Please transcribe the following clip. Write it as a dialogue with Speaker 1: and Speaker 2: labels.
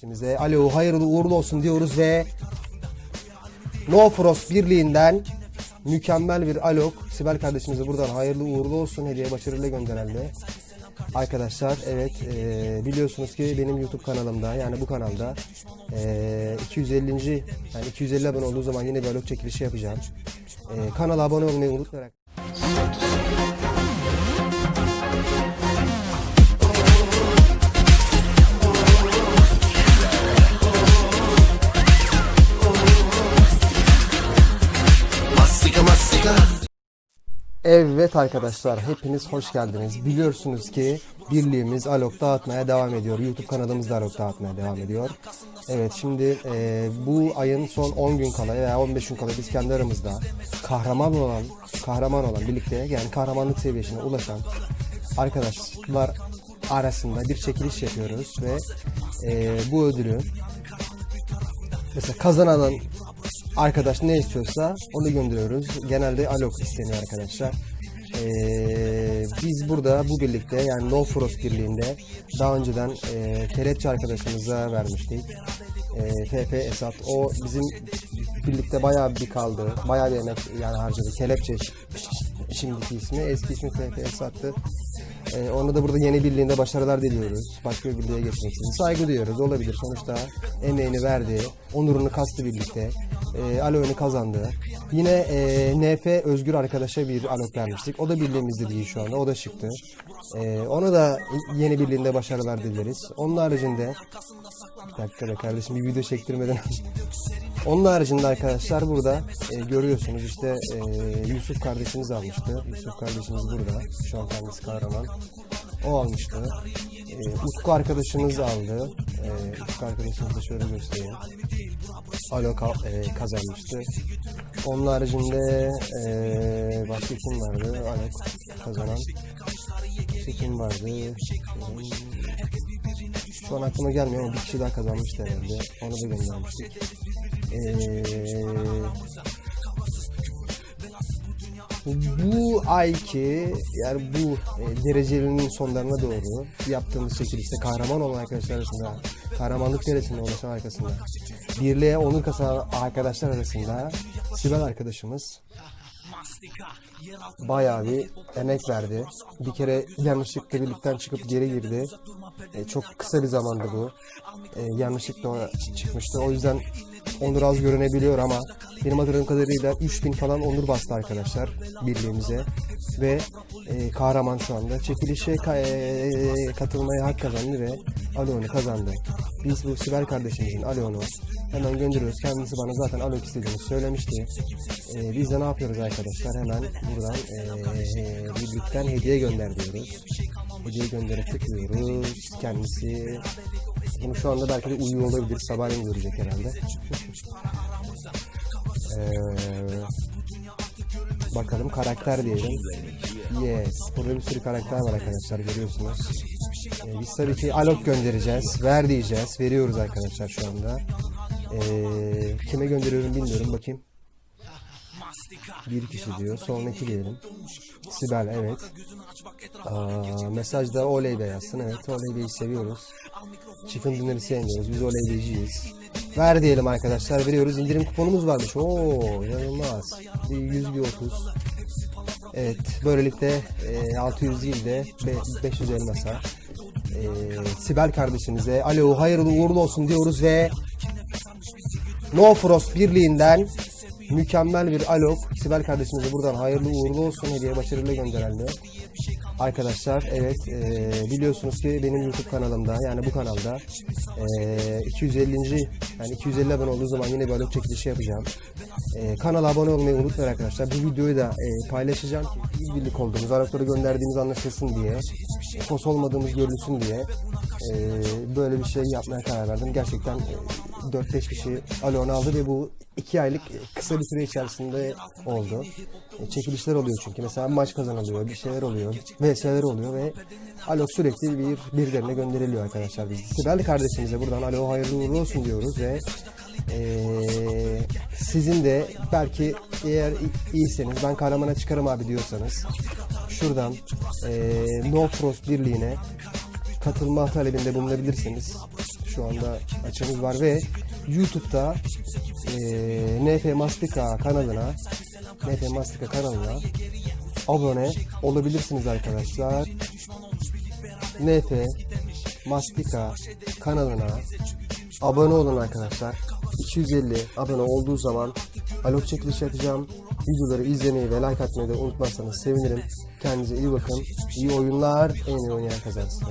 Speaker 1: Size alo hayırlı uğurlu olsun diyoruz ve No Frost birliğinden mükemmel bir alok. Sibel kardeşimize buradan hayırlı uğurlu olsun hediye başarıyla gönderildi. Arkadaşlar evet eee, biliyorsunuz ki benim YouTube kanalımda yani bu kanalda eee 250. yani 250 abone olduğu zaman yine bir alok çekilişi yapacağım. Eee, kanala abone olmayı unutmayarak Evet arkadaşlar hepiniz hoş geldiniz. Biliyorsunuz ki birliğimiz Alok dağıtmaya devam ediyor. YouTube kanalımız da Alok dağıtmaya devam ediyor. Evet şimdi e, bu ayın son 10 gün kala veya 15 gün kala biz kendi aramızda kahraman olan kahraman olan birlikte yani kahramanlık seviyesine ulaşan arkadaşlar arasında bir çekiliş yapıyoruz ve e, bu ödülü mesela kazanan arkadaş ne istiyorsa onu gönderiyoruz. Genelde Alok isteniyor arkadaşlar. Ee, biz burada bu birlikte yani No Frost birliğinde daha önceden e, kelepçe arkadaşımıza vermiştik. E, FF Esat o bizim birlikte bayağı bir kaldı. Bayağı bir emek yani harcadı. Kelepçe şimdiki ismi. Eski ismi FF Esat'tı. Ee, onu da burada yeni birliğinde başarılar diliyoruz. Başka bir birliğe geçmek için. Saygı duyuyoruz. Olabilir. Sonuçta emeğini verdi. Onurunu kastı birlikte. E, Alo'nu kazandı. Yine e, NF Özgür arkadaşa bir alok vermiştik. O da birliğimizde değil şu anda. O da çıktı. E, ona da yeni birliğinde başarılar dileriz. Onun haricinde bir dakika be kardeşim bir video çektirmeden Onun haricinde arkadaşlar burada e, görüyorsunuz işte e, Yusuf kardeşimiz almıştı. Yusuf kardeşimiz burada. Şu an kendisi kahraman. O almıştı. E, Utku arkadaşımız aldı. E, Utku arkadaşımız da şöyle göstereyim. Alo ka- e, kazanmıştı. Onun haricinde e, başka kim vardı? Alo kazanan. Başka kim vardı? Şu an aklıma gelmiyor ama bir kişi daha kazanmıştı herhalde. Onu da göndermiştik. Ee, bu ayki yani bu e, derecelinin sonlarına doğru yaptığımız çekilişte kahraman olan arkadaşlar arasında kahramanlık derecesine ulaşan arkasında birliğe onur kazanan arkadaşlar arasında Sibel arkadaşımız bayağı bir emek verdi. Bir kere yanlışlıkla birlikten çıkıp geri girdi. E, çok kısa bir zamandı bu. E, yanlışlıkla çıkmıştı. O yüzden onur az görünebiliyor ama benim hatırladığım kadarıyla 3000 falan onur bastı arkadaşlar birliğimize. Ve e, kahraman şu anda çekilişe ka- e, katılmaya hak kazandı ve Aloğan'ı kazandı. Biz bu Sibel kardeşimizin Aloğan'ı hemen gönderiyoruz. Kendisi bana zaten Alok istediğini söylemişti. E, biz de ne yapıyoruz arkadaşlar? Hemen buradan e, birlikten hediye gönder diyoruz. Hediye göndere tıklıyoruz. Kendisi bunu şu anda belki de uyuyor olabilir. Sabahleyin görecek herhalde. Eee bakalım karakter diyelim. Yes. Burada bir sürü karakter var arkadaşlar görüyorsunuz. Ee, biz tabii ki alok göndereceğiz. Ver diyeceğiz. Veriyoruz arkadaşlar şu anda. Ee, kime gönderiyorum bilmiyorum. Bakayım. Bir kişi diyor. Sonraki diyelim. Sibel evet. Aa, mesajda Oley Bey yazsın. Evet Oley seviyoruz. Chicken Dinner'ı sevmiyoruz. Biz Oley. Ver diyelim arkadaşlar. Veriyoruz. İndirim kuponumuz varmış. Oo inanılmaz. Bir 100 bir 30. Evet böylelikle e, 600 değil de be- 500 elmasa. E, Sibel kardeşimize alo hayırlı uğurlu olsun diyoruz ve No Frost birliğinden mükemmel bir alok. Sibel kardeşimize buradan hayırlı uğurlu olsun hediye başarıyla gönderildi. Arkadaşlar evet e, biliyorsunuz ki benim YouTube kanalımda yani bu kanalda e, 250. yani 250 abone olduğu zaman yine bir çekilişi yapacağım. E, kanala abone olmayı unutmayın arkadaşlar. Bu videoyu da e, paylaşacağım ki iyi birlik olduğumuz, alokları gönderdiğimiz anlaşılsın diye, pos olmadığımız görülsün diye e, böyle bir şey yapmaya karar verdim. Gerçekten e, 4-5 kişi alon aldı ve bu 2 aylık kısa bir süre içerisinde oldu. E, çekilişler oluyor çünkü. Mesela maç kazanılıyor, bir şeyler oluyor, VS'ler oluyor ve Alok sürekli bir birilerine gönderiliyor arkadaşlar biz. Sibel kardeşimize buradan alo hayırlı uğurlu olsun diyoruz ve eee, sizin de belki eğer iyiyseniz ben kahramana çıkarım abi diyorsanız şuradan eee No Frost birliğine katılma talebinde bulunabilirsiniz. Şu anda açığımız var ve YouTube'da eee NF Mastika kanalına NF Mastika kanalına abone olabilirsiniz arkadaşlar. NF Mastika kanalına abone olun arkadaşlar. 250 abone olduğu zaman alok çekiliş yapacağım. Videoları izlemeyi ve like atmayı da unutmazsanız sevinirim. Kendinize iyi bakın. İyi oyunlar. En iyi oynayan kazansın.